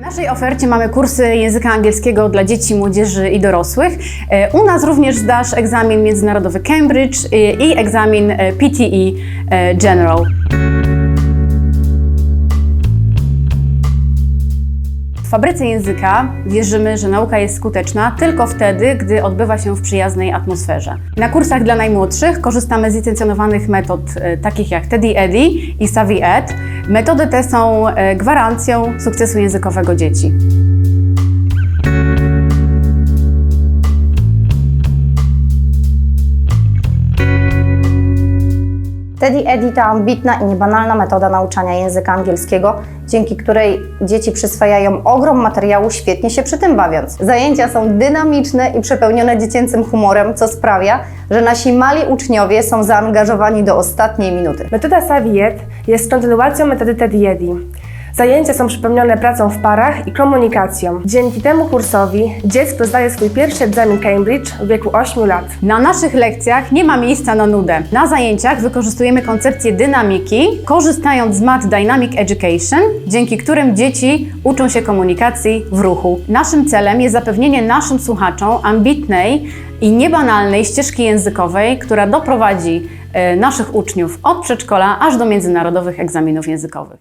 W naszej ofercie mamy kursy języka angielskiego dla dzieci, młodzieży i dorosłych. E, U nas również zdasz egzamin międzynarodowy Cambridge e, i egzamin PTE e, General. W fabryce języka wierzymy, że nauka jest skuteczna tylko wtedy, gdy odbywa się w przyjaznej atmosferze. Na kursach dla najmłodszych korzystamy z licencjonowanych metod takich jak Teddy Eddy i Savvy Ed. Metody te są e, gwarancją sukcesu językowego dzieci. Teddy Eddy to ambitna i niebanalna metoda nauczania języka angielskiego, dzięki której dzieci przyswajają ogrom materiału, świetnie się przy tym bawiąc. Zajęcia są dynamiczne i przepełnione dziecięcym humorem, co sprawia, że nasi mali uczniowie są zaangażowani do ostatniej minuty. Metoda Saviet jest kontynuacją metody Teddy Eddy. Zajęcia są przypełnione pracą w parach i komunikacją. Dzięki temu kursowi dziecko zdaje swój pierwszy egzamin Cambridge w wieku 8 lat. Na naszych lekcjach nie ma miejsca na nudę. Na zajęciach wykorzystujemy koncepcję dynamiki, korzystając z mat Dynamic Education, dzięki którym dzieci uczą się komunikacji w ruchu. Naszym celem jest zapewnienie naszym słuchaczom ambitnej i niebanalnej ścieżki językowej, która doprowadzi e, naszych uczniów od przedszkola aż do międzynarodowych egzaminów językowych.